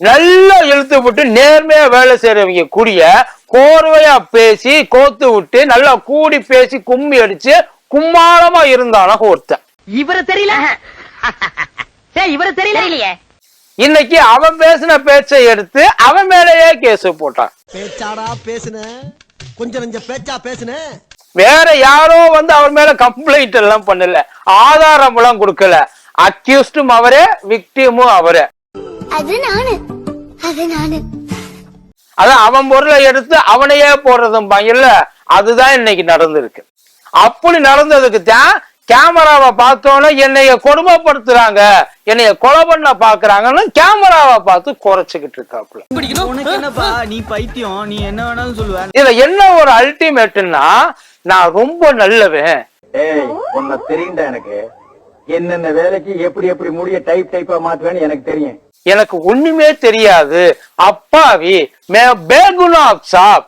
நல்லா இழுத்து விட்டு நேர்மையா வேலை செய்யறவங்க கூடிய கோர்வையா பேசி கோத்து விட்டு நல்லா கூடி பேசி கும்மி அடிச்சு கும்மாளமா இருந்தாலும் ஒருத்தன். இவரு தெரியல? இவரு தெரியல? இல்லையே இன்னைக்கு அவன் பேசின பேச்சை எடுத்து அவன் மேலேயே கேஸ் போட்டான். பேச்சாடா பேசுன? கொஞ்சம் பேச்சா பேசுன? வேற யாரோ வந்து அவர் மேல கம்ப்ளைண்ட் எல்லாம் பண்ணல. ஆதாரம் எல்லாம் கொடுக்கல அக்யூஸ்டும் அவரே விக்டிமும் அவரே. அது நானு. அது நானு. அதான் அவன் பொருளை எடுத்து அவனையே போடுறதும் இல்ல அதுதான் இன்னைக்கு நடந்திருக்கு. அப்படி நடந்ததுக்கு தான் கேமராவை பார்த்தோன்னே என்னைய கொடுமைப்படுத்துறாங்க என்னைய கொலை பண்ண பாக்குறாங்கன்னு கேமராவை பார்த்து குறைச்சுக்கிட்டு இருக்காப்புல. உனக்கு என்னப்பா நீ பைத்தியம் நீ என்ன வேணாலும் சொல்லுவ. இதுல என்ன ஒரு அல்டிமேட்னா நான் ரொம்ப நல்லவன். ஏய் உன்னை தெரியும்டா எனக்கு? என்னென்ன வேலைக்கு எப்படி எப்படி முடிய டைப் டைப்பா மாத்துவேன்னு எனக்கு தெரியும். எனக்கு ஒண்ணுமே தெரியாது. அப்பாவி மே பேகுனாப் சாப்.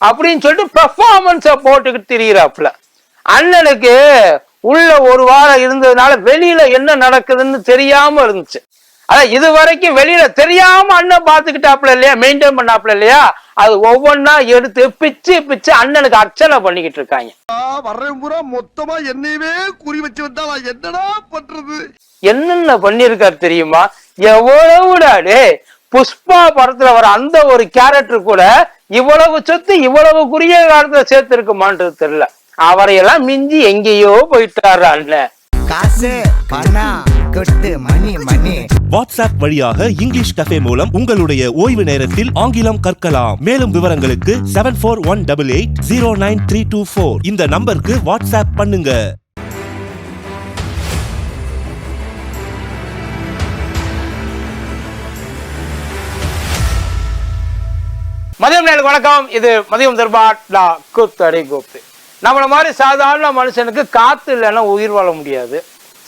அப்படின்னு சொல்லிட்டு பெர்ஃபார்மன்ஸ போட்டுக்கிட்டு திரியிறாப்புல. அண்ணனுக்கு உள்ள ஒரு வாரம் இருந்ததுனால வெளியில என்ன நடக்குதுன்னு தெரியாம இருந்துச்சு. அதான் இது வரைக்கும் வெளியில தெரியாம அண்ணன் பாத்துக்கிட்டாப்ல இல்லையா? மெயின்டைன் பண்ணாப்ல இல்லையா? அது ஒவ்வொன்னா எடுத்து பிச்சு பிச்சு அண்ணனுக்கு அர்ச்சனை பண்ணிக்கிட்டு இருக்காங்க. வர்றேன் பூரா. மொத்தமா என்னையவே குறி வச்சு வந்தா என்னடா பண்றது? என்னென்ன பண்ணிருக்காரு தெரியுமா? எவ்வளவுடா டேய் புஷ்பா படத்துல வர அந்த ஒரு கேரக்டர் கூட இவ்வளவு சொத்து இவ்வளவு குறுகிய காலத்துல சேர்த்திருக்குமான்றது தெரியல. அவரையெல்லாம் மிஞ்சி எங்கேயோ போயிட்டாரு அண்ணன். காசு பணம் கொட்டு மணி மணி வாட்ஸ்அப் வழியாக இங்கிலீஷ் கஃபே மூலம் உங்களுடைய ஓய்வு நேரத்தில் ஆங்கிலம் கற்கலாம். மேலும் விவரங்களுக்கு seven four one double eight zero nine three two four இந்த நம்பருக்கு வாட்ஸ்அப் பண்ணுங்க. மதியம் நேருக்கு வணக்கம். இது மதியம் தர்பார் டா குத்தடை கோப்பு நம்மள மாதிரி சாதாரண மனுஷனுக்கு காத்து இல்லைன்னா உயிர் வாழ முடியாது.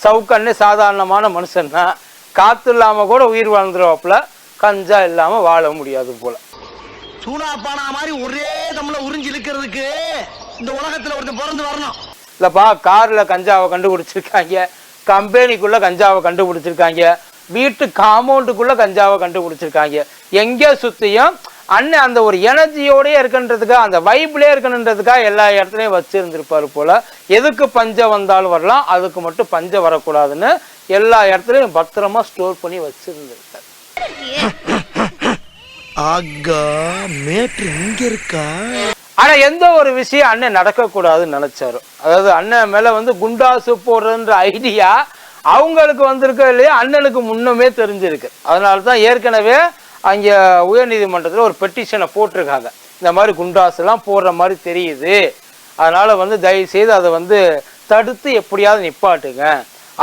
சவுக்கண்ணு சாதாரணமான மனுஷன் தான் காத்து இல்லாம கூட உயிர் வாழ்ந்துருவாப்புல கஞ்சா இல்லாம வாழ முடியாது போல. சூனா பானா மாதிரி ஒரே தம்ல உறிஞ்சு இழுக்கிறதுக்கு இந்த உலகத்துல ஒருத்தன் பிறந்து வரணும். இல்லப்பா கார்ல கஞ்சாவை கண்டுபிடிச்சிருக்காங்க கம்பெனிக்குள்ள கஞ்சாவை கண்டுபிடிச்சிருக்காங்க வீட்டு காம்பவுண்டுக்குள்ள கஞ்சாவை கண்டுபிடிச்சிருக்காங்க. எங்க சுத்தியும் அண்ணன் அந்த ஒரு எனர்ஜியோடய இருக்குன்றதுக்காக அந்த வைப்லயே இருக்கணுன்றதுக்காக எல்லா இடத்துலயும் வச்சிருந்திருப்பாரு போல. எதுக்கு பஞ்சம் வந்தாலும் வரலாம் அதுக்கு மட்டும் பஞ்சம் வரக்கூடாதுன்னு எல்லா இடத்துலயும் பத்திரமா ஸ்டோர் பண்ணி வச்சிருந்திருக்காரு. ஆனா எந்த ஒரு விஷயம் அண்ணன் நடக்கக்கூடாதுன்னு நினைச்சாரு. அதாவது அண்ணன் மேல வந்து குண்டாசு போடுறதுன்ற ஐடியா அவங்களுக்கு வந்திருக்க இல்லையா அண்ணனுக்கு முன்னமே தெரிஞ்சிருக்கு. அதனால தான் ஏற்கனவே அங்க உயர்நீதிமன்றத்தில் ஒரு பெட்டிஷனை போட்டிருக்காங்க. இந்த மாதிரி குண்டாசு எல்லாம் போடுற மாதிரி தெரியுது. அதனால வந்து தயவு செய்து அதை வந்து தடுத்து எப்படியாவது நிப்பாட்டுங்க.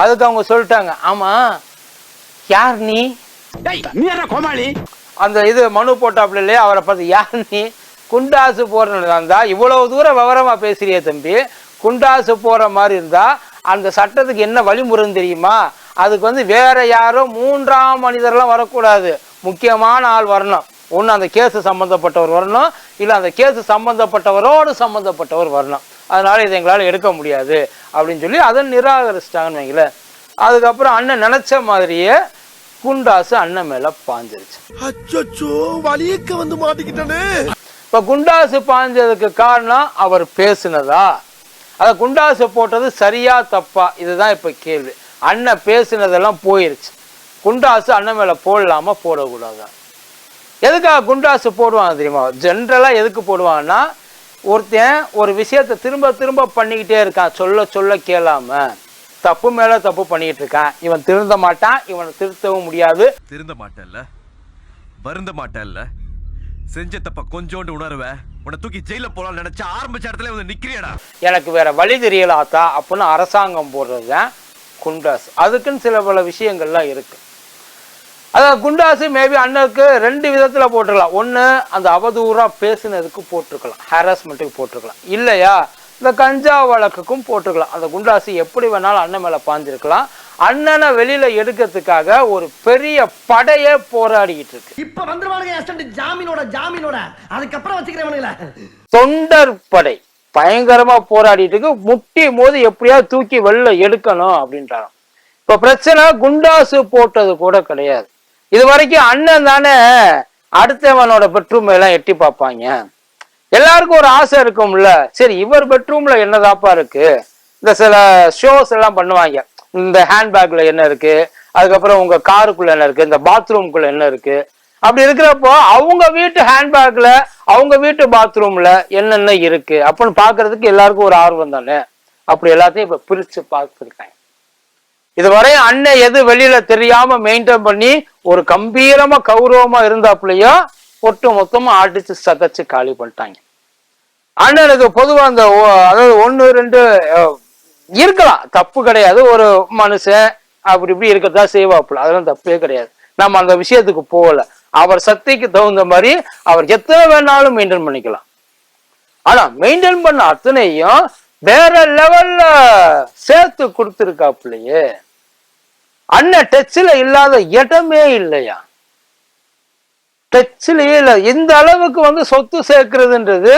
அதுக்கு அவங்க சொல்லிட்டாங்க. ஆமா யார் நீ? கோமாளி? அந்த இது மனு போட்டாப்புல இல்லையா? அவரை பார்த்து யார் நீ? குண்டாசு போடுறது இருந்தா இவ்வளவு தூரம் விவரமா பேசுறியே தம்பி. குண்டாசு போற மாதிரி இருந்தா அந்த சட்டத்துக்கு என்ன வழிமுறைன்னு தெரியுமா? அதுக்கு வந்து வேற யாரோ மூன்றாம் மனிதர்லாம் வரக்கூடாது. முக்கியமான ஆள் வரணும். ஒன்று அந்த கேஸு சம்மந்தப்பட்டவர் வரணும். இல்லை அந்த கேஸு சம்மந்தப்பட்டவரோடு சம்மந்தப்பட்டவர் வரணும். அதனால இதை எங்களால் எடுக்க முடியாது. அப்படின்னு சொல்லி அதை நிராகரிச்சிட்டாங்கன்னு வைங்களேன். அதுக்கப்புறம் அண்ணன் நினைச்ச மாதிரியே குண்டாசு அண்ணன் மேல பாஞ்சிருச்சு. அச்சோ வலியக்க வந்து மாட்டிக்கிட்டானே. இப்ப குண்டாசு பாஞ்சதுக்கு காரணம் அவர் பேசுனதா? அத குண்டாசு போட்டது சரியா தப்பா? இதுதான் இப்ப கேள்வி. அண்ணன் பேசுனதெல்லாம் போயிருச்சு. குண்டாசு அண்ணன் மேல போடலாமா போடக்கூடாதா? எதுக்காக குண்டாசு போடுவாங்க தெரியுமா? ஜென்ரலா எதுக்கு போடுவாங்கன்னா ஒருத்தன் ஒரு விஷயத்தை திரும்ப திரும்ப பண்ணிக்கிட்டே இருக்கான். சொல்ல சொல்ல கேளாம தப்பு மேல தப்பு பண்ணிக்கிட்டு இருக்கான். இவன் திருந்த மாட்டான் இவனை திருத்தவும் முடியாது. திருந்த மாட்டல்ல? வருந்த மாட்டல்ல? செஞ்ச தப்ப கொஞ்சோண்டு உணர்வ? உன்னை தூக்கி ஜெயில போலாம் நினைச்ச ஆரம்பிச்ச இடத்துல வந்து நிக்கிறியடா. எனக்கு வேற வழி தெரியலாத்தா அப்படின்னு அரசாங்கம் போடுறது தான் குண்டாஸ் அதுக்குன்னு சில பல விஷயங்கள்லாம் இருக்கு. அதாவது குண்டாசு மேபி அண்ணனுக்கு ரெண்டு விதத்துல போட்டிருக்கலாம். ஒண்ணு அந்த அவதூறா பேசுனதுக்கு போட்டிருக்கலாம். ஹராஸ்மெண்ட்டுக்கு போட்டிருக்கலாம். இல்லையா? இந்த கஞ்சா வழக்குக்கும் போட்டிருக்கலாம். அந்த குண்டாசு எப்படி வேணாலும் அண்ணன் மேல பாஞ்சிருக்கலாம். அண்ணனை வெளியில எடுக்கிறதுக்காக ஒரு பெரிய படையே போராடிக்கிட்டு இருக்கு. இப்ப வந்துருவானுங்க ஜாமீனோட ஜாமீனோட. அதுக்கப்புறம் வச்சுக்கிறவனுங்கள. தொண்டர் படை. பயங்கரமா போராடிட்டு இருக்கு. முட்டி மோதி எப்படியாவது தூக்கி வெளில எடுக்கணும் அப்படின்றாராம். இப்ப பிரச்சனை குண்டாசு போட்டது கூட கிடையாது. இது வரைக்கும் அண்ணன் தானே அடுத்தவனோட பெட்ரூம் எல்லாம் எட்டி பார்ப்பாங்க. எல்லாருக்கும் ஒரு ஆசை இருக்கும்ல. சரி இவர் பெட்ரூம்ல என்னதாப்பா இருக்கு? இந்த சில ஷோஸ் எல்லாம் பண்ணுவாங்க. இந்த ஹேண்ட்பேக்ல என்ன இருக்கு? அதுக்கப்புறம் உங்க காருக்குள்ள என்ன இருக்கு? இந்த பாத்ரூம்குள்ள என்ன இருக்கு? அப்படி இருக்கிறப்போ அவங்க வீட்டு ஹேண்ட்பேக்ல அவங்க வீட்டு பாத்ரூம்ல என்னென்ன இருக்கு? அப்படின்னு பாக்குறதுக்கு எல்லாருக்கும் ஒரு ஆர்வம் தானே? அப்படி எல்லாத்தையும் இப்ப பிரிச்சு பார்த்துருக்கேன். இதுவரை அண்ணன் எது வெளியில தெரியாம மெயின்டைன் பண்ணி ஒரு கம்பீரமா கௌரவமா இருந்தாப்புலயோ ஒட்டு மொத்தமா அடிச்சு சதைச்சு காலி பண்ணிட்டாங்க. அண்ணனுக்கு பொதுவா அந்த அதாவது ஒண்ணு ரெண்டு இருக்கலாம். தப்பு கிடையாது. ஒரு மனுஷன் அப்படி இப்படி இருக்கத்தான் செய்வாப்புல. அதெல்லாம் தப்பே கிடையாது. நம்ம அந்த விஷயத்துக்கு போகல. அவர் சக்திக்கு தகுந்த மாதிரி அவர் எத்தனை வேணாலும் மெயின்டைன் பண்ணிக்கலாம். ஆனா மெயின்டைன் பண்ண அத்தனையும் வேற லெவல்ல சேர்த்து கொடுத்துருக்காப்புலையே. அண்ணன் டச்சில் இல்லாத இடமே இல்லையா? டச்சிலேயே இல்லை. இந்த அளவுக்கு வந்து சொத்து சேர்க்கிறதுன்றது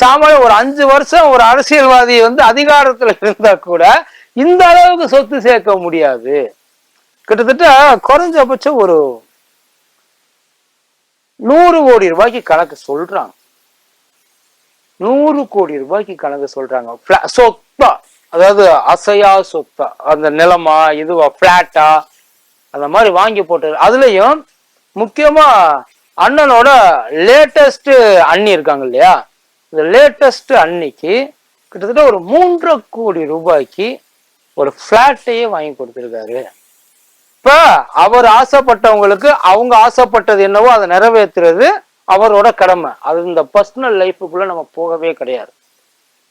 சாமானிய ஒரு அஞ்சு வருஷம் ஒரு அரசியல்வாதி வந்து அதிகாரத்துல இருந்தா கூட இந்த அளவுக்கு சொத்து சேர்க்க முடியாது. கிட்டத்தட்ட குறைஞ்சபட்சம் ஒரு நூறு கோடி ரூபாய்க்கு கணக்கு சொல்றாங்க. நூறு கோடி ரூபாய்க்கு கணக்கு சொல்றாங்க. சொத்தா. அதாவது அசையா சொத்தா அந்த நிலமா இதுவா பிளாட்டா அந்த மாதிரி வாங்கி போட்டு அதுலயும் முக்கியமா அண்ணனோட லேட்டஸ்ட் அண்ணி இருக்காங்க இல்லையா? இந்த லேட்டஸ்ட் அன்னிக்கு கிட்டத்தட்ட ஒரு மூன்றரை கோடி ரூபாய்க்கு ஒரு பிளாட்டையே வாங்கி கொடுத்துருக்காரு. இப்ப அவர் ஆசைப்பட்டவங்களுக்கு அவங்க ஆசைப்பட்டது என்னவோ அதை நிறைவேற்றுறது அவரோட கடமை. அது இந்த பர்சனல் லைஃபுக்குள்ள நம்ம போகவே கிடையாது.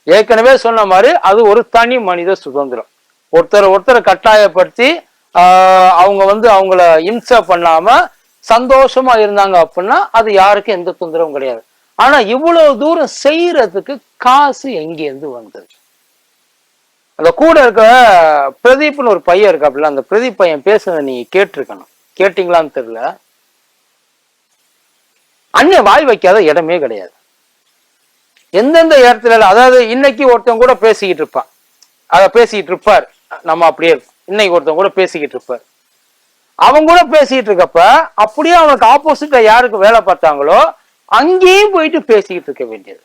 ஏற்கனவே சொன்ன மாதிரி அது ஒரு தனி மனித சுதந்திரம். ஒருத்தர் ஒருத்தரை கட்டாயப்படுத்தி ஆஹ் அவங்க வந்து அவங்கள இம்சை பண்ணாம சந்தோஷமா இருந்தாங்க அப்படின்னா அது யாருக்கும் எந்த தொந்தரவும் கிடையாது. ஆனா இவ்வளவு தூரம் செய்யறதுக்கு காசு எங்கேருந்து வந்தது? அந்த கூட இருக்க பிரதீப்னு ஒரு பையன் இருக்காப்புல அந்த பிரதீப் பையன் பேசுனதை நீங்க கேட்டிருக்கணும். கேட்டீங்களான்னு தெரியல. அந்நிய வாய் வைக்காத இடமே கிடையாது. எந்தெந்த இடத்துல அதாவது இன்னைக்கு ஒருத்தன் கூட பேசிக்கிட்டு இருப்பான். அதை பேசிக்கிட்டு இருப்பார். நம்ம அப்படியே இன்னைக்கு ஒருத்தன் கூட பேசிக்கிட்டு இருப்பார். அவங்க கூட பேசிக்கிட்டு இருக்கப்ப அப்படியே அவனுக்கு ஆப்போசிட்டா யாருக்கு வேலை பார்த்தாங்களோ அங்கேயும் போயிட்டு பேசிக்கிட்டு இருக்க வேண்டியது.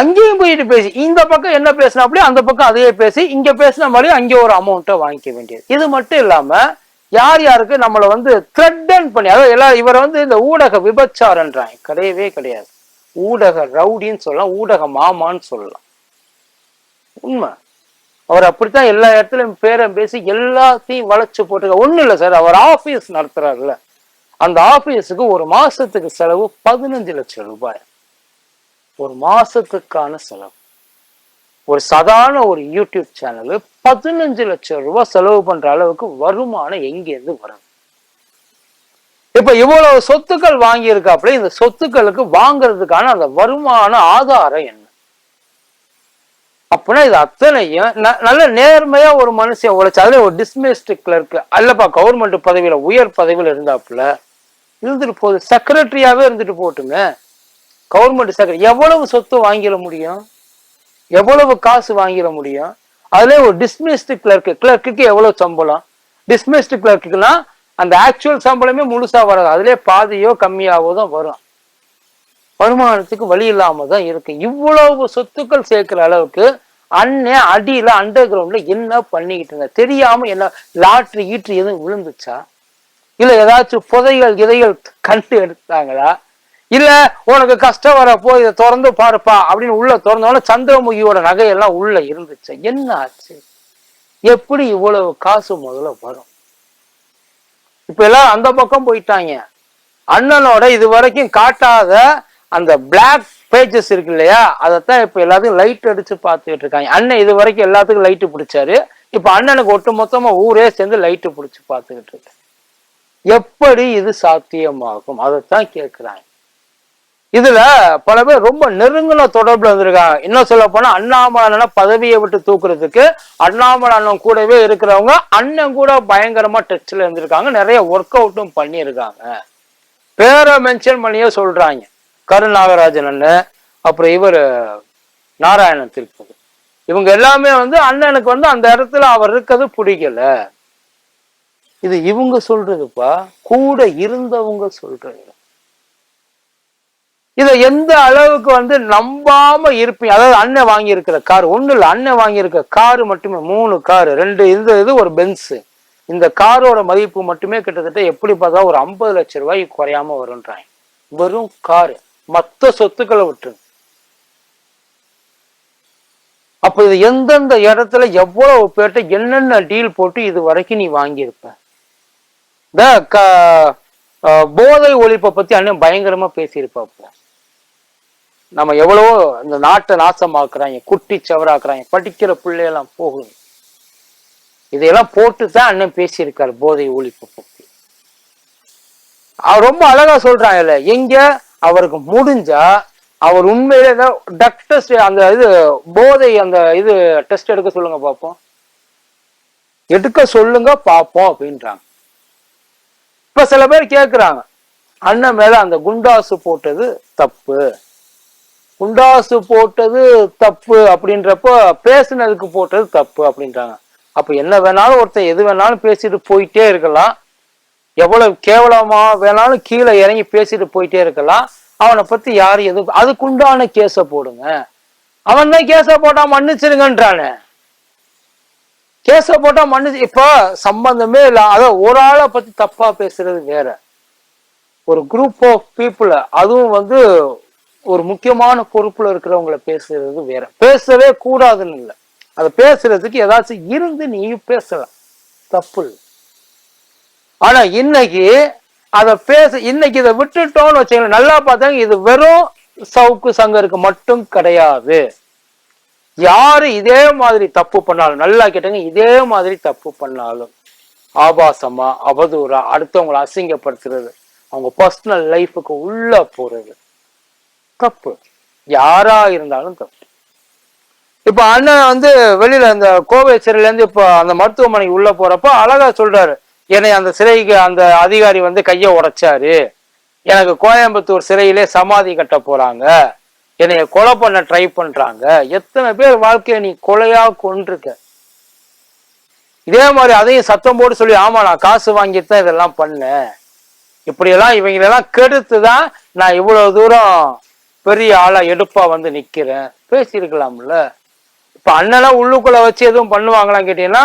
அங்கேயும் போயிட்டு பேசி இந்த பக்கம் என்ன பேசினா அப்படியே அந்த பக்கம் அதையே பேசி இங்க பேசின மாதிரி அங்கே ஒரு அமௌண்ட்டை வாங்கிக்க வேண்டியது. இது மட்டும் இல்லாம யார் யாருக்கு நம்மளை வந்து த்ரெட்டன் பண்ணி அதாவது எல்லாரும் இவரை வந்து இந்த ஊடக விபச்சாரன்றாங்க. கிடையவே கிடையாது. ஊடக ரவுடின்னு சொல்லலாம் ஊடக மாமான்னு சொல்லலாம். உண்மை. அவர் அப்படித்தான் எல்லா இடத்துலயும் பேரம் பேசி எல்லாத்தையும் வளைச்சு போட்டு ஒண்ணும் இல்லை சார் அவர் ஆபீஸ் நடத்துறாருல அந்த ஆபீஸுக்கு ஒரு மாசத்துக்கு செலவு பதினஞ்சு லட்சம் ரூபாய். ஒரு மாசத்துக்கான செலவு. ஒரு சாதாரண ஒரு யூடியூப் சேனலு பதினஞ்சு லட்சம் ரூபாய் செலவு பண்ற அளவுக்கு வருமானம் எங்கேருந்து வரும்? இப்ப இவ்வளவு சொத்துக்கள் வாங்கி இருக்காப்புல இந்த சொத்துக்களுக்கு வாங்குறதுக்கான அந்த வருமான ஆதாரம் என்ன? அப்படின்னா இது அத்தனையும் ந- நல்ல நேர்மையா ஒரு மனுஷன் உழைச்சு அதுல ஒரு டிஸ்மிஸ்டு கிளர்க் அல்லப்பா கவர்மெண்ட் பதவியில உயர் பதவியில இருந்தாப்புல இருந்துட்டு போகுது செக்ரட்டரியாவே இருந்துட்டு போட்டுங்க கவர்மெண்ட் செக்ரட்டரி எவ்வளவு சொத்து வாங்கிட முடியும்? எவ்வளவு காசு வாங்கிட முடியும்? அதுல ஒரு டிஸ்மிஸ்டு கிளர்க் கிளர்க்குக்கு எவ்வளவு சம்பளம்? டிஸ்மிஸ்டு கிளர்க்குன்னா அந்த ஆக்சுவல் சம்பளமே முழுசா வராது. அதுலயே பாதியோ கம்மியாவோ தான் வரும். வருமானத்துக்கு வழி இல்லாம தான் இருக்கு. இவ்வளவு சொத்துக்கள் சேர்க்கிற அளவுக்கு அண்ணன் அடியில அண்டர் கிரவுண்ட்ல என்ன பண்ணிக்கிட்டு இருந்த? தெரியாம என்ன லாட்ரி ஈற்று எதுவும் விழுந்துச்சா? இல்ல ஏதாச்சும் புதைகள் இதைகள் கண்டு எடுத்தாங்களா? இல்ல உனக்கு கஷ்டம் வரப்போ இதை திறந்து பாருப்பா அப்படின்னு உள்ள திறந்தோட சந்திரமுகியோட நகையெல்லாம் உள்ள இருந்துச்சு? என்ன ஆச்சு? எப்படி இவ்வளவு காசு முதல்ல வரும்? இப்ப எல்லாம் அந்த பக்கம் போயிட்டாங்க. அண்ணனோட இது வரைக்கும் காட்டாத அந்த பிளாக் பேஜஸ் இருக்கு இல்லையா? அதைத்தான் இப்ப எல்லாத்தையும் லைட் அடிச்சு பார்த்துக்கிட்டு இருக்காங்க. அண்ணன் இது வரைக்கும் எல்லாத்துக்கும் லைட்டு பிடிச்சாரு. இப்ப அண்ணனுக்கு ஒட்டு மொத்தமா ஊரே சேர்ந்து லைட்டு பிடிச்சு பார்த்துக்கிட்டு இருக்கு. எப்படி இது சாத்தியமாகும்? அதைத்தான் கேட்கிறாங்க இதுல பல பேர் ரொம்ப நெருங்கின தொடர்புல இருந்திருக்காங்க. இன்னும் சொல்ல போனா அண்ணாமலை பதவியை விட்டு தூக்குறதுக்கு அண்ணாமலை அண்ணன் கூடவே இருக்கிறவங்க அண்ணன் கூட பயங்கரமா டச்ல இருந்திருக்காங்க. நிறைய ஒர்க் அவுட்டும் பண்ணியிருக்காங்க. பேரை மென்ஷன் பண்ணியே சொல்றாங்க. கரு நாகராஜன் அண்ணன் அப்புறம் இவர் நாராயணன் திருப்பதி. இவங்க எல்லாமே வந்து அண்ணனுக்கு வந்து அந்த இடத்துல அவர் இருக்கிறது பிடிக்கல. இது இவங்க சொல்றதுப்பா கூட இருந்தவங்க சொல்றது இதை எந்த அளவுக்கு வந்து நம்பாம இருப்பீங்க? அதாவது அண்ணன் வாங்கியிருக்கிற கார் ஒண்ணு இல்லை. அண்ணன் வாங்கியிருக்கிற காரு மட்டுமே மூணு காரு ரெண்டு இந்த இது ஒரு பென்ஸு இந்த காரோட மதிப்பு மட்டுமே கிட்டத்தட்ட எப்படி பார்த்தா ஒரு ஐம்பது லட்சம் ரூபாய்க்கு குறையாம வருன்றாங்க வெறும் காரு. மற்ற சொத்துக்களை விட்டுருங்க அப்ப இது எந்தெந்த இடத்துல எவ்வளவு பேர்ட்ட என்னென்ன டீல் போட்டு இது வரைக்கும் நீ வாங்கியிருப்ப? இந்த க- போதை ஒழிப்பை பத்தி அண்ணன் பயங்கரமா பேசியிருப்பாப்ப நம்ம எவ்வளவோ இந்த நாட்டை நாசமாக்குறாங்க குட்டி சவராக்குறாங்க படிக்கிற பிள்ளையெல்லாம் போகுது. இதையெல்லாம் போட்டு தான் அண்ணன் பேசியிருக்காரு போதை ஒழிப்பு பத்தி அவர் ரொம்ப அழகா சொல்றாங்கல்ல எங்க அவருக்கு முடிஞ்சா அவர் உண்மையிலே டக் டெஸ்ட் அந்த இது போதை அந்த இது டெஸ்ட் எடுக்க சொல்லுங்க பார்ப்போம் எடுக்க சொல்லுங்க பார்ப்போம் அப்படின்றாங்க. இப்ப சில பேர் கேக்குறாங்க அண்ணன் மேல அந்த குண்டாசு போட்டது தப்பு. குண்டாசு போட்டது தப்பு அப்படின்றப்போ பேசுனதுக்கு போட்டது தப்பு அப்படின்றாங்க. அப்ப என்ன வேணாலும் ஒருத்தன் எது வேணாலும் பேசிட்டு போயிட்டே இருக்கலாம். எவ்வளவு கேவலமா வேணாலும் கீழே இறங்கி பேசிட்டு போயிட்டே இருக்கலாம். அவனை பத்தி யாரும் எதுவும் அதுக்குண்டான கேஸை போடுங்க. அவன் தான் கேஸை போட்டா மன்னிச்சிருங்கன்றானே கேஸ போட்டா மன்னிச்சு இப்ப சம்பந்தமே இல்ல. அதான் ஒரு ஆளை பத்தி தப்பா பேசுறது வேற. ஒரு குரூப் ஆஃப் பீப்புள அதுவும் வந்து ஒரு முக்கியமான பொறுப்புல இருக்கிறவங்கள பேசுறது வேற. பேசவே கூடாதுன்னு இல்லை. அதை பேசுறதுக்கு ஏதாச்சும் இருந்து நீயும் பேசலாம். தப்பு ஆனா இன்னைக்கு அதை பேச இன்னைக்கு இதை விட்டுட்டோம்னு வச்சுக்கலாம் நல்லா பார்த்தாங்க இது வெறும் சவுக்கு சங்கருக்கு மட்டும் கிடையாது. யாரு இதே மாதிரி தப்பு பண்ணாலும் நல்லா கேட்டங்க இதே மாதிரி தப்பு பண்ணாலும் ஆபாசமா அவதூறா அடுத்தவங்களை அசிங்கப்படுத்துறது அவங்க பர்சனல் லைஃபுக்கு உள்ள போறது தப்பு. யாரா இருந்தாலும் தப்பு. இப்ப அண்ணன் வந்து வெளியில அந்த கோவை சிறையில இருந்து இப்ப அந்த மருத்துவமனைக்கு உள்ள போறப்ப அழகா சொல்றாரு. என்னை அந்த சிறைக்கு அந்த அதிகாரி வந்து கைய உடைச்சாரு. எனக்கு கோயம்புத்தூர் சிறையிலே சமாதி கட்ட போறாங்க. என்னைய கொலை பண்ண ட்ரை பண்றாங்க. எத்தனை பேர் வாழ்க்கைய நீ கொலையா கொண்டிருக்க இதே மாதிரி அதையும் சத்தம் போட்டு சொல்லி ஆமா நான் காசு வாங்கிட்டு தான் இதெல்லாம் பண்ணேன். இப்படியெல்லாம் இவங்களெல்லாம் கெடுத்து தான் நான் இவ்வளவு தூரம் பெரிய ஆளா எடுப்பா வந்து நிக்கிறேன். பேசியிருக்கலாம்ல. இப்ப அண்ணெல்லாம் உள்ளுக்குள்ள வச்சு எதுவும் பண்ணுவாங்களான்னு கேட்டீங்கன்னா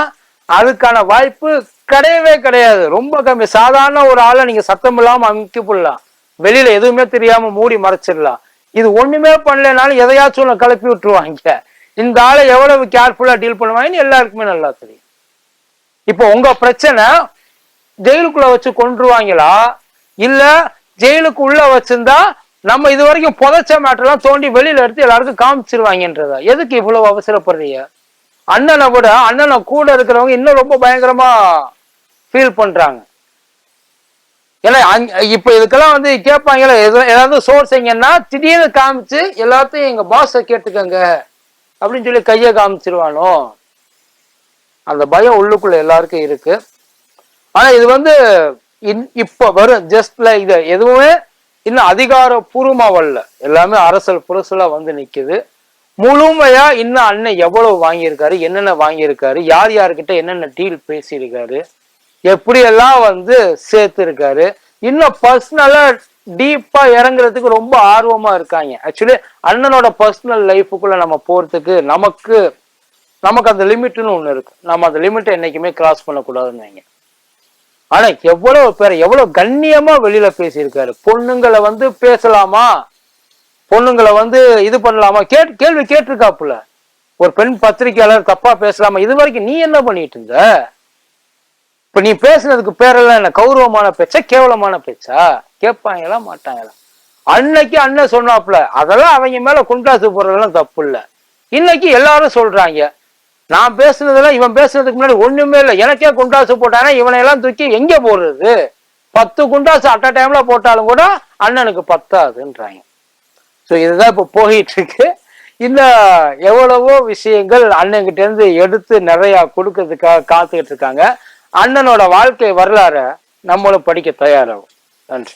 அதுக்கான வாய்ப்பு கிடையவே கிடையாது. ரொம்ப கம்மி. சாதாரண ஒரு ஆளை நீங்க சத்தம் இல்லாம அமுக்கி போடலாம் வெளியில எதுவுமே தெரியாம மூடி மறைச்சிடலாம். இது ஒண்ணுமே பண்ணலனாலும் எதையாச்சும் ஒண்ணு கிளப்பி விட்டுருவாங்க. இந்த ஆளை எவ்வளவு கேர்ஃபுல்லா டீல் பண்ணுவாங்கன்னு எல்லாருக்குமே நல்லா தெரியும். இப்போ உங்க பிரச்சனை ஜெயிலுக்குள்ள வச்சு கொண்டுருவாங்களா இல்ல ஜெயிலுக்கு உள்ள வச்சிருந்தா நம்ம இது வரைக்கும் புதைச்ச மேட்டர்லாம் தோண்டி வெளியில எடுத்து எல்லாருக்கும் காமிச்சிருவாங்கன்றதா. எதுக்கு இவ்வளவு அவசரப்படுறீங்க? அண்ணனை விட அண்ணனை கூட இருக்கிறவங்க இன்னும் ரொம்ப பயங்கரமா ஃபீல் பண்றாங்க. ஏன்னா இப்ப இதுக்கெல்லாம் வந்து கேட்பாங்கல்ல ஏதாவது சோர்ஸ் எங்கன்னா திடீர்னு காமிச்சு எல்லாத்தையும் எங்க பாஸ கேட்டுக்கங்க அப்படின்னு சொல்லி கையை காமிச்சிருவானோ? அந்த பயம் உள்ளுக்குள்ள எல்லாருக்கும் இருக்கு. ஆனா இது வந்து இன்- இப்ப வரும் ஜஸ்ட் லைக் இது. எதுவுமே இன்னும் அதிகாரப்பூர்வமா வரல எல்லாமே அரசல் புரசலா வந்து நிக்குது. முழுமையா இன்னும் அண்ணன் எவ்வளவு வாங்கியிருக்காரு என்னென்ன வாங்கியிருக்காரு யார் யார்கிட்ட என்னென்ன டீல் பேசியிருக்காரு எப்படியெல்லாம் வந்து சேர்த்திருக்காரு இன்னும் பர்சனலா டீப்பா இறங்குறதுக்கு ரொம்ப ஆர்வமா இருக்காங்க. ஆக்சுவலி அண்ணனோட பர்சனல் லைஃபுக்குள்ள நம்ம போறதுக்கு நமக்கு நமக்கு அந்த லிமிட்னு ஒன்று இருக்கு. நம்ம அந்த லிமிட்டை என்னைக்குமே கிராஸ் பண்ணக்கூடாதுன்னு வைங்க. ஆனா எவ்வளவு பேர் எவ்வளவு கண்ணியமா வெளியில பேசியிருக்காரு. பொண்ணுங்களை வந்து பேசலாமா? பொண்ணுங்களை வந்து இது பண்ணலாமா? கேட் கேள்வி கேட்டிருக்காப்புல. ஒரு பெண் பத்திரிகையாளர் தப்பா பேசலாமா? இது வரைக்கும் நீ என்ன பண்ணிட்டு இருந்த இப்ப நீ பேசுனதுக்கு பேரெல்லாம் என்ன? கௌரவமான பேச்சா கேவலமான பேச்சா? கேட்பாங்களா மாட்டாங்களா? அன்னைக்கு அண்ணன் சொன்னாப்புல அதெல்லாம் அவங்க மேல குண்டாசு போடுறதெல்லாம் தப்பு இல்லை. இன்னைக்கு எல்லாரும் சொல்றாங்க. நான் பேசுனதெல்லாம் இவன் பேசுனதுக்கு முன்னாடி ஒண்ணுமே இல்லை. எனக்கே குண்டாசு போட்டானா இவனை எல்லாம் தூக்கி எங்க போடுறது? பத்து குண்டாசு அட் டைம்ல போட்டாலும் கூட அண்ணனுக்கு பத்தாதுன்றாங்க. ஸோ இதுதான் இப்போ போயிட்டு இருக்கு இந்த எவ்வளவோ விஷயங்கள் அண்ணன்கிட்ட இருந்து எடுத்து நிறைய கொடுக்கறதுக்காக காத்துக்கிட்டு இருக்காங்க. அண்ணனோட வாழ்க்கை வரலாற நம்மளும் படிக்க தயாராகும். நன்றி.